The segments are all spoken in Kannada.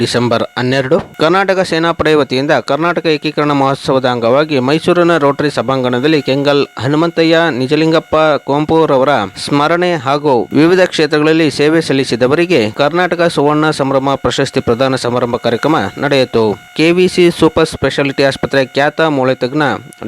ಡಿಸೆಂಬರ್ ಹನ್ನೆರಡು, ಕರ್ನಾಟಕ ಸೇನಾಪಡೆ ವತಿಯಿಂದ ಕರ್ನಾಟಕ ಏಕೀಕರಣ ಮಹೋತ್ಸವದ ಅಂಗವಾಗಿ ಮೈಸೂರಿನ ರೋಟರಿ ಸಭಾಂಗಣದಲ್ಲಿ ಕೆಂಗಲ್ ಹನುಮಂತಯ್ಯ, ನಿಜಲಿಂಗಪ್ಪ, ಕೋಂಪೂರವರ ಸ್ಮರಣೆ ಹಾಗೂ ವಿವಿಧ ಕ್ಷೇತ್ರಗಳಲ್ಲಿ ಸೇವೆ ಸಲ್ಲಿಸಿದವರಿಗೆ ಕರ್ನಾಟಕ ಸುವರ್ಣ ಸಂಭ್ರಮ ಪ್ರಶಸ್ತಿ ಪ್ರದಾನ ಸಮಾರಂಭ ಕಾರ್ಯಕ್ರಮ ನಡೆಯಿತು. ಕೆವಿಸಿ ಸೂಪರ್ ಸ್ಪೆಷಾಲಿಟಿ ಆಸ್ಪತ್ರೆ ಖ್ಯಾತ ಮೂಳೆ ತಜ್ಞ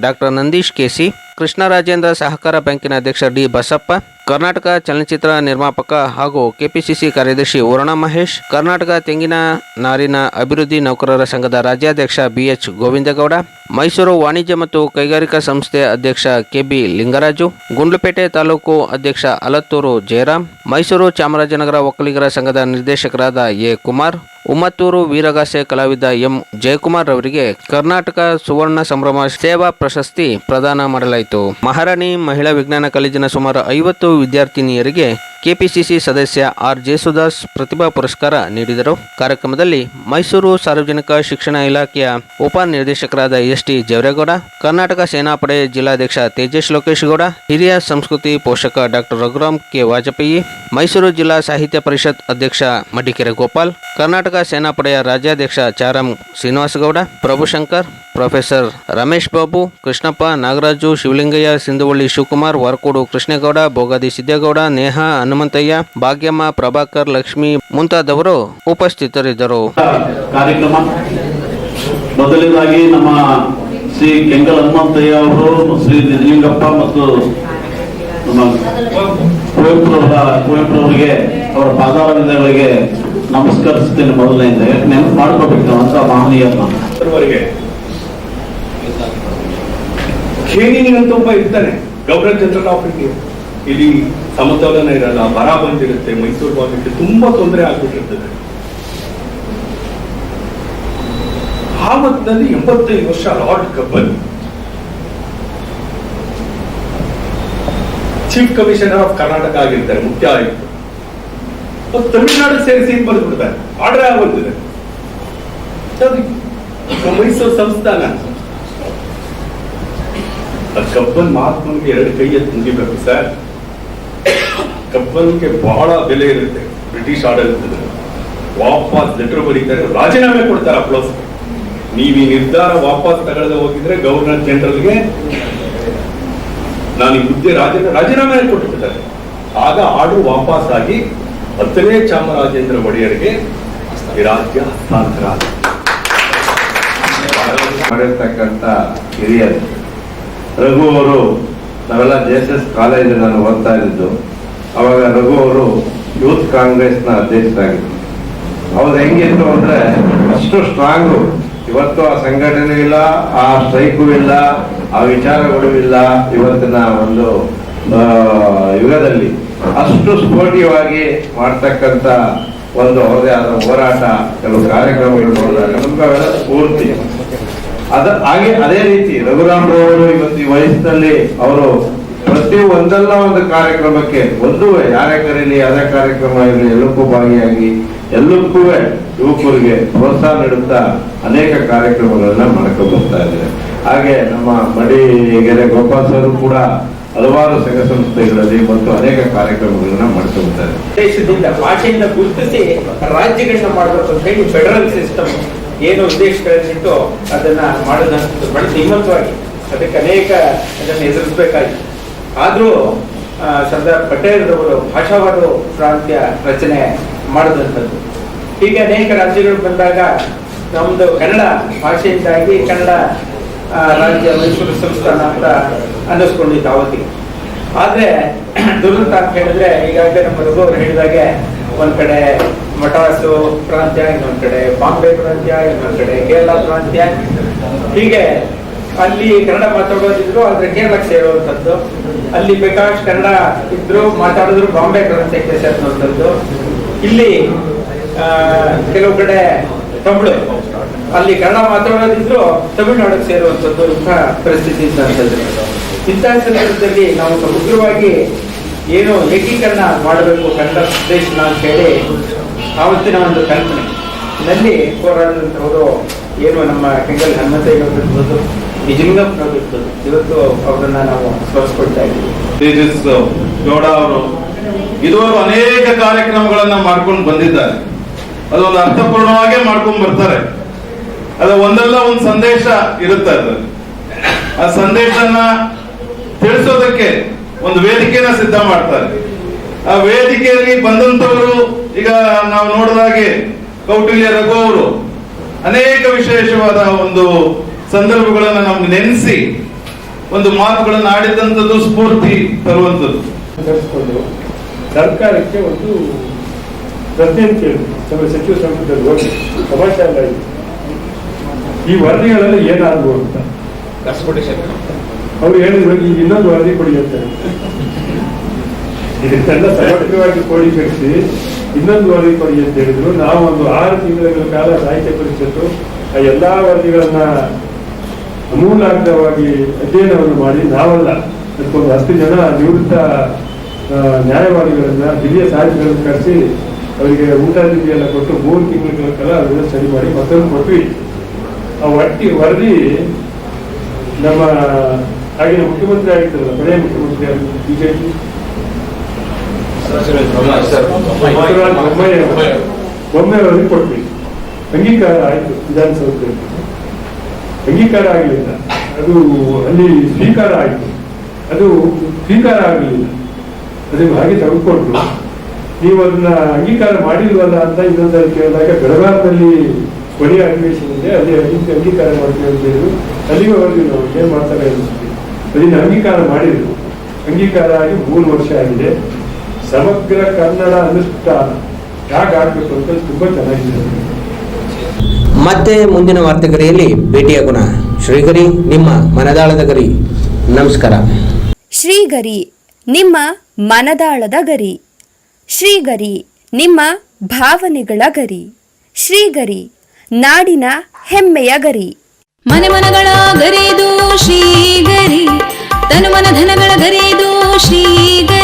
ಡಾಕ್ಟರ್ ನಂದೀಶ್ ಕೆಸಿ, ಕೃಷ್ಣರಾಜೇಂದ್ರ ಸಹಕಾರ ಬ್ಯಾಂಕಿನ ಅಧ್ಯಕ್ಷ ಡಿ ಬಸಪ್ಪ ಕರ್ನಾಟಕ ಚಲನಚಿತ್ರ ನಿರ್ಮಾಪಕ ಹಾಗೂ ಕೆಪಿಸಿಸಿ ಕಾರ್ಯದರ್ಶಿ ವರುಣ ಮಹೇಶ್, ಕರ್ನಾಟಕ ತೆಂಗಿನ ನಾರಿನ ಅಭಿವೃದ್ಧಿ ನೌಕರರ ಸಂಘದ ರಾಜ್ಯಾಧ್ಯಕ್ಷ ಬಿಎಚ್ ಗೋವಿಂದಗೌಡ, ಮೈಸೂರು ವಾಣಿಜ್ಯ ಮತ್ತು ಕೈಗಾರಿಕಾ ಸಂಸ್ಥೆ ಅಧ್ಯಕ್ಷ ಕೆಬಿ ಲಿಂಗರಾಜು, ಗುಂಡ್ಲುಪೇಟೆ ತಾಲೂಕು ಅಧ್ಯಕ್ಷ ಅಲತ್ತೂರು ಜಯರಾಮ್, ಮೈಸೂರು ಚಾಮರಾಜನಗರ ಒಕ್ಕಲಿಗರ ಸಂಘದ ನಿರ್ದೇಶಕರಾದ ಎ ಕುಮಾರ್ ಉಮ್ಮತ್ತೂರು ವೀರಗಾಸೆ ಕಲಾವಿದ ಎಂ. ಜಯಕುಮಾರ್ ಅವರಿಗೆ ಕರ್ನಾಟಕ ಸುವರ್ಣ ಸಂಭ್ರಮ ಸೇವಾ ಪ್ರಶಸ್ತಿ ಪ್ರದಾನ ಮಾಡಲಾಯಿತು. ಮಹಾರಾಣಿ ಮಹಿಳಾ ವಿಜ್ಞಾನ ಕಾಲೇಜಿನ ಸುಮಾರು ಐವತ್ತು ವಿದ್ಯಾರ್ಥಿನಿಯರಿಗೆ ಕೆಪಿಸಿಸಿ ಸದಸ್ಯ ಆರ್ ಜೇಸುದಾಸ್ ಪ್ರತಿಭಾ ಪುರಸ್ಕಾರ ನೀಡಿದರು. ಕಾರ್ಯಕ್ರಮದಲ್ಲಿ ಮೈಸೂರು ಸಾರ್ವಜನಿಕ ಶಿಕ್ಷಣ ಇಲಾಖೆಯ ಉಪ ನಿರ್ದೇಶಕರಾದ ಎಸ್ ಟಿ ಜವರೇಗೌಡ, ಕರ್ನಾಟಕ ಸೇನಾಪಡೆ ಜಿಲ್ಲಾಧ್ಯಕ್ಷ ತೇಜಸ್ ಲೋಕೇಶ್ ಗೌಡ ಹಿರಿಯ ಸಂಸ್ಕೃತಿ ಪೋಷಕ ಡಾಕ್ಟರ್ ರಘುರಾಮ್ ಕೆ. ವಾಜಪೇಯಿ, ಮೈಸೂರು ಜಿಲ್ಲಾ ಸಾಹಿತ್ಯ ಪರಿಷತ್ ಅಧ್ಯಕ್ಷ ಮಡಿಕೆರೆ ಗೋಪಾಲ್, ಕರ್ನಾಟಕ ಸೇನಾಪಡೆಯ ರಾಜ್ಯಾಧ್ಯಕ್ಷ ಚಾರಂ ಶ್ರೀನಿವಾಸಗೌಡ, ಪ್ರಭುಶಂಕರ್ ಪ್ರೊಫೆಸರ್ ರಮೇಶ್ ಬಾಬು, ಕೃಷ್ಣಪ್ಪ ನಾಗರಾಜು, ಶಿವಲಿಂಗಯ್ಯ, ಸಿಂಧುವಳ್ಳಿ ಶಿವಕುಮಾರ್, ವರಕೋಡು ಕೃಷ್ಣೇಗೌಡ, ಬೋಗಾದಿ ಸಿದ್ದೇಗೌಡ, ನೇಹ ಹನುಮಂತಯ್ಯ, ಭಾಗ್ಯಮ್ಮ, ಪ್ರಭಾಕರ್, ಲಕ್ಷ್ಮಿ ಮುಂತಾದವರು ಉಪಸ್ಥಿತರಿದ್ದರು. ಕಾರ್ಯಕ್ರಮ. ಮೊದಲನೇದಾಗಿ ನಮ್ಮ ಶ್ರೀ ಕೆಂಗಲ್ ಹನುಮಂತಯ್ಯ ಅವರು, ಶ್ರೀ ನಿಜಲಿಂಗಪ್ಪ ಮತ್ತು ನಮ್ಮ ಕುವೆಂಪುರವರ, ಕುವೆಂಪುರವರಿಗೆ ಅವರ ಪಾದಾರವಿಂದಗಳಿಗೆ ನಮಸ್ಕರಿಸುತ್ತೇನೆ ಮೊದಲನೆಯಿಂದ. ನೆನಪು ಮಾಡ್ಕೋಬೇಕು ನಾವು ಅಂತ ಮಹನೀಯರನ್ನ. ಖೇಣಿನಿ ಅಂತ ಒಬ್ಬ ಇರ್ತಾನೆ. ಗವರ್ನರ್ ಜನರಲ್ ಆಫ್ ಇಂಡಿಯಾ ಇಲ್ಲಿ ಸಮತೋಲನ ಇರಲ್ಲ, ಬರ ಬಂದಿರುತ್ತೆ, ಮೈಸೂರು ಭಾಗಕ್ಕೆ ತುಂಬಾ ತೊಂದರೆ ಆಗ್ಬಿಟ್ಟಿರ್ತದೆ. ಆ ಹೊತ್ತಿನಲ್ಲಿ ಎಂಬತ್ತೈದು ವರ್ಷ Lord Cubbon. Chief commissioner of Karnataka ಆಗಿರ್ತಾರೆ, ಮುಖ್ಯ ಆಯುಕ್ತ. ತಮಿಳುನಾಡು ಸೇರಿಸಿ ಬಂದ್ಬಿಡ್ತಾರೆ. ಆರ್ಡರ್ ಆಗೋದಿದೆ ಅದು ಮೈಸೂರು ಸಂಸ್ಥಾನ. ಕಬ್ಬನ್ ಮಹಾತ್ಮನಿಗೆ ಎರಡು ಕೈ ಮುಗಿಬೇಕು ಸರ್ ಕಬ್ಬನ್ಗೆ ಬಹಳ ಬೆಲೆ ಇರುತ್ತೆ ಬ್ರಿಟಿಷ್ ಆಡಳಿತದಲ್ಲಿ. ವಾಪಸ್ ಲೆಟರ್ ಬರೀತಾರೆ, ರಾಜೀನಾಮೆ ಕೊಡ್ತಾರೆ ಅಪ್ಲೋಸ್ ನೀವು ಈ ನಿರ್ಧಾರ ವಾಪಸ್ ತಗೊಳ್ಳದೆ ಹೋಗಿದ್ರೆ ಗವರ್ನರ್ ಜನರಲ್ಗೆ ನಾನು ಈ ಹುದ್ದೆ ರಾಜ, ರಾಜೀನಾಮೆ ಕೊಟ್ಟಿರ್ತಾರೆ ಆಗ ಆರ್ಡರ್ ವಾಪಸ್ ಆಗಿ ಹತ್ತನೇ ಚಾಮರಾಜೇಂದ್ರ ಒಡೆಯರಿಗೆ ರಾಜ್ಯ ಹಸ್ತಾಂತರ. ಮಾಡಿರ್ತಕ್ಕಂಥ ಹಿರಿಯರು ರಘು ಅವರು, ನಾವೆಲ್ಲ ಜೆ ಎಸ್ ಎಸ್ ಕಾಲೇಜಲ್ಲಿ ನಾನು ಓದ್ತಾ ಇದ್ದು ಅವಾಗ ರಘು ಅವರು ಯೂತ್ ಕಾಂಗ್ರೆಸ್ನ ಅಧ್ಯಕ್ಷರಾಗಿದ್ದರು ಅವ್ರು ಹೆಂಗಿತ್ತು ಅಂದ್ರೆ ಅಷ್ಟು ಸ್ಟ್ರಾಂಗು ಇವತ್ತು ಆ ಸಂಘಟನೆ ಇಲ್ಲ, ಆ ಸ್ಟ್ರೈಕು ಇಲ್ಲ, ಆ ವಿಚಾರಗಳು ಇಲ್ಲ ಇವತ್ತಿನ ಒಂದು ಯುಗದಲ್ಲಿ. ಅಷ್ಟು ಸ್ಫೋಟಿವಾಗಿ ಮಾಡ್ತಕ್ಕಂಥ ಒಂದು ಅವರದೇ ಆದ ಹೋರಾಟ, ಕೆಲವು ಕಾರ್ಯಕ್ರಮಗಳು ನಮ್ಗೆ ಅವೆಲ್ಲ ಸ್ಫೂರ್ತಿ. ಅದ ಹಾಗೆ ಅದೇ ರೀತಿ ರಘುರಾಮ್ ಅವರು ಇವತ್ತು ಈ ವಯಸ್ಸಿನಲ್ಲಿ ಅವರು ಪ್ರತಿ ಒಂದಲ್ಲ ಒಂದು ಕಾರ್ಯಕ್ರಮಕ್ಕೆ ಒಂದು ಯಾರೇ ಕರೀಲಿ ಯಾರೇ ಕಾರ್ಯಕ್ರಮ ಇರಲಿ, ಎಲ್ಲಕ್ಕೂ ಭಾಗಿಯಾಗಿ ಎಲ್ಲಕ್ಕೂ ಯುವಕರಿಗೆ ಪ್ರೋತ್ಸಾಹ ನೀಡುತ್ತಾ ಅನೇಕ ಕಾರ್ಯಕ್ರಮಗಳನ್ನ ಮಾಡ್ಕೊಂಡು ಬರ್ತಾ ಇದ್ದಾರೆ. ಹಾಗೆ ನಮ್ಮ ಮಡಿಗೆರೆ ಗೋಪಾಲ್ ಸರ್ ಕೂಡ ಹಲವಾರು ಸಂಘ ಸಂಸ್ಥೆಗಳಲ್ಲಿ ಮತ್ತು ಅನೇಕ ಕಾರ್ಯಕ್ರಮಗಳನ್ನ ಮಾಡ್ಕೊಳ್ತಾರೆ ದೇಶದಿಂದ ಭಾಷೆಯಿಂದ ಗುರುತಿಸಿ ರಾಜ್ಯಗಳನ್ನ ಮಾಡಬೇಕು ಅಂತ ಹೇಳಿ ಫೆಡರಲ್ ಸಿಸ್ಟಮ್ ಏನು ಉದ್ದೇಶಗಳಿಟ್ಟು ಅದನ್ನ ಮಾಡೋದಂತ ಬಹಳ ಶ್ರೀಮಂತವಾಗಿ ಅದಕ್ಕೆ ಅನೇಕ ಅದನ್ನು ಎದುರಿಸಬೇಕಾಗಿತ್ತು ಆದರೂ ಸರ್ದಾರ್ ಸರ್ದಾರ್ ಪಟೇಲ್ರವರು ಭಾಷಾವಾದ ಪ್ರಾಂತ್ಯ ರಚನೆ ಮಾಡಿದಂಥದ್ದು ಹೀಗೆ ಅನೇಕ ರಾಜ್ಯಗಳು ಬಂದಾಗ ನಮ್ಮದು ಕನ್ನಡ ಭಾಷೆಯಿಂದಾಗಿ ಕನ್ನಡ ರಾಜ್ಯ ಮೈಸೂರು ಸಂಸ್ಥಾನ ಅಂತ ಅನ್ನಿಸ್ಕೊಂಡಿತ್ತು ಅವತ್ತಿಗೆ ಆದರೆ, ದುರಂತ ಅಂತ ಹೇಳಿದ್ರೆ ಈಗಾಗಲೇ ನಮ್ಮ ರಘು ಅವರು ಹೇಳಿದಾಗೆ ಒಂದು ಕಡೆ ಮಟಾಸು ಪ್ರಾಂತ್ಯ, ಇನ್ನೊಂದ್ ಕಡೆ ಬಾಂಬೆ ಪ್ರಾಂತ್ಯ, ಇನ್ನೊಂದ್ ಕಡೆ ಕೇರಳ ಪ್ರಾಂತ್ಯ. ಹೀಗೆ ಅಲ್ಲಿ ಕನ್ನಡ ಮಾತಾಡೋದಿದ್ರು, ಆದ್ರೆ ಕೇರಳಕ್ಕೆ ಸೇರುವಂತದ್ದು ಅಲ್ಲಿ ಪ್ರಕಾಶ್ ಕನ್ನಡ ಇದ್ರು, ಮಾತಾಡಿದ್ರು, ಬಾಂಬೆ ಪ್ರಾಂತ್ಯಕ್ಕೆ ಸೇರುವಂತದ್ದು ಇಲ್ಲಿ ಕೆಲವು ಕಡೆ ತಮಿಳು. ಅಲ್ಲಿ ಕನ್ನಡ ಮಾತಾಡೋದಿದ್ರು ತಮಿಳುನಾಡಿಗೆ ಸೇರುವಂಥದ್ದು ಇಂಥ ಪರಿಸ್ಥಿತಿ ಇದ್ದಂಥದ್ದು ಇಂತಹ ಸಂದರ್ಭದಲ್ಲಿ ನಾವು ಸಮಗ್ರವಾಗಿ ಏನು ಏಕೀಕರಣ ಮಾಡಬೇಕು ಕನ್ನಡ ಪ್ರದೇಶನ ಅಂತ ಹೇಳಿ ಆವತ್ತಿನ ಒಂದು ಕಲ್ಪನೆ. ನಲ್ಲಿ ಹೋರಾಡಿದಂಥವರು ಏನು ನಮ್ಮ ಕೆಂಗಲ್ ಹನುಮಂತಯ್ಯನವರು ಇರ್ಬೋದು ನಿಜಲಿಂಗಪ್ಪನವರಿದ್ದು ಇವತ್ತು ಅವರನ್ನ ನಾವು ಸ್ಮರಿಸ್ಕೊಳ್ತಾ ಇದ್ದೀವಿ. ಗೌಡ ಅವರು ಇದುವರೆಗೂ ಅನೇಕ ಕಾರ್ಯಕ್ರಮಗಳನ್ನ ಮಾಡ್ಕೊಂಡು ಬಂದಿದ್ದಾರೆ. ಅದೊಂದು ಅರ್ಥಪೂರ್ಣವಾಗೇ ಮಾಡ್ಕೊಂಡು ಬರ್ತಾರೆ. ಅದು ಒಂದಲ್ಲ ಒಂದು ಸಂದೇಶ ಇರುತ್ತೆ ಅದ್ರಲ್ಲಿ. ಆ ಸಂದೇಶನ ತಿಳಿಸೋದಕ್ಕೆ ಒಂದು ವೇದಿಕೆನ ಸಿದ್ಧ ಮಾಡ್ತಾರೆ. ಆ ವೇದಿಕೆಯಲ್ಲಿ ಬಂದಂತವರು ಈಗ ನಾವು ನೋಡಿದಾಗೆ ಕೌಟಿಲ್ಯ ರಘು ಅವರು ಅನೇಕ ವಿಶೇಷವಾದ ಒಂದು ಸಂದರ್ಭಗಳನ್ನು ನಮ್ಗೆ ನೆನೆಸಿ ಒಂದು ಮಾತುಗಳನ್ನು ಆಡಿದಂಥದ್ದು ಸ್ಫೂರ್ತಿ ತರುವಂಥದ್ದು. ಸರ್ಕಾರಕ್ಕೆ ಒಂದು ಪ್ರಶ್ನೆ ಕೇಳಿದ್ರು ಸಚಿವ ಸಂಪುಟದಲ್ಲಿ ಹೋಗಿ ಸಮಾಚಾರ. ಈ ವರದಿಗಳಲ್ಲಿ ಏನಾದ್ರು ಅಂತ. ಅವ್ರು ಹೇಳಿದ್ರು ಈಗ ಇನ್ನೊಂದು ವರದಿ ಕೊಡಿ ಅಂತ ಸಾರ್ವಜಕಿಯವಾಗಿ ಕೋಳಿ ಕ್ರೋಢೀಕರಿಸಿ ಇನ್ನೊಂದು ವರದಿ ಕೊಡಿ ಅಂತ ಹೇಳಿದ್ರು. ನಾವು ಒಂದು ಆರು ತಿಂಗಳ ಕಾಲ ಸಾಹಿತ್ಯ ಪರಿಷತ್ತು ಆ ಎಲ್ಲಾ ವರದಿಗಳನ್ನ ಅಮೂಲಾಗ್ರವಾಗಿ ಅಧ್ಯಯನವನ್ನು ಮಾಡಿ, ನಾವಲ್ಲ, ಅದಕ್ಕೊಂದು ಹತ್ತು ಜನ ನಿವೃತ್ತ ನ್ಯಾಯವಾದಿಗಳನ್ನ, ಹಿರಿಯ ಸಾಹಿತಿಗಳನ್ನು ಕರೆಸಿ ಅವರಿಗೆ ಊಟ ತಿಂಡಿ ಎಲ್ಲ ಕೊಟ್ಟು ಮೂರು ತಿಂಗಳ ಕಾಲ ಅದನ್ನ ಸರಿ ಮಾಡಿ ಮತ್ತೊಂದು ಕೊಟ್ವಿ. ಆ ಒಟ್ಟಿ ವರದಿ ನಮ್ಮ ಆಗಿನ ಮುಖ್ಯಮಂತ್ರಿ ಆಗಿದ್ದಲ್ಲ ಕೊನೆಯ ಮುಖ್ಯಮಂತ್ರಿ ಬಿಜೆಪಿ ಒಮ್ಮೆ ಅವರು ಕೊಟ್ವಿ ಅಂಗೀಕಾರ ಆಯ್ತು, ವಿಧಾನಸೌಧದಲ್ಲಿ. ಅಂಗೀಕಾರ ಆಗಲಿಲ್ಲ ಅದು ಅಲ್ಲಿ ಸ್ವೀಕಾರ ಆಯಿತು. ಅದು ಸ್ವೀಕಾರ ಆಗಲಿಲ್ಲ. ಅದು ಹಾಗೆ ತೆಗೆದುಕೊಂಡ್ರು ನೀವು ಅದನ್ನ ಅಂಗೀಕಾರ ಮಾಡಿಲ್ವಲ್ಲ ಅಂತ ಇನ್ನೊಂದರಲ್ಲಿ ಕೇಳಿದಾಗ ಬೆಳಗಾವಿನಲ್ಲಿ ಕೊನೆಯ ಅಧಿವೇಶನ ಇದೆ. ಅಲ್ಲಿ ಅಂಗೀ- ಅಂಗೀಕಾರ ಮಾಡ್ತೀವಿ ಅಂತ ಹೇಳಿದ್ರು. ಅಲ್ಲಿಗೆ ನಾವು ಏನ್ ಮಾಡ್ತಾರೆ ಅನಿಸ್ತೀವಿ ಅದನ್ನ ಅಂಗೀಕಾರ ಮಾಡಿದ್ರು ಅಂಗೀಕಾರ ಆಗಿ ಮೂರು ವರ್ಷ ಆಗಿದೆ. ಸಮಗ್ರ ಕನ್ನಡ ಅನುಷ್ಠಾನ. ಯಾಕೆ ಆಗ್ಬೇಕು ಅಂತ ತುಂಬಾ ಚೆನ್ನಾಗಿದೆ. ಮತ್ತೆ ಮುಂದಿನ ವಾರ್ತೆಗರಿಯಲ್ಲಿ ಭೇಟಿಯಾಗೋಣ ಶ್ರೀಗರಿ ನಿಮ್ಮ ಮನದಾಳದ ಗರಿ. ನಮಸ್ಕಾರ. ಶ್ರೀಗರಿ ನಿಮ್ಮ ಮನದಾಳದ ಗರಿ. ಶ್ರೀಗರಿ ನಿಮ್ಮ ಭಾವನೆಗಳ ಗರಿ. ಶ್ರೀಗರಿ ನಾಡಿನ ಹೆಮ್ಮೆಯ ಗರಿ. ಮನೆ ಮನಗಳ ಗರಿದು ಶ್ರೀಗರಿ ತನು ಮನ ಧನಗಳ ಗರಿದು ಶ್ರೀಗರಿ.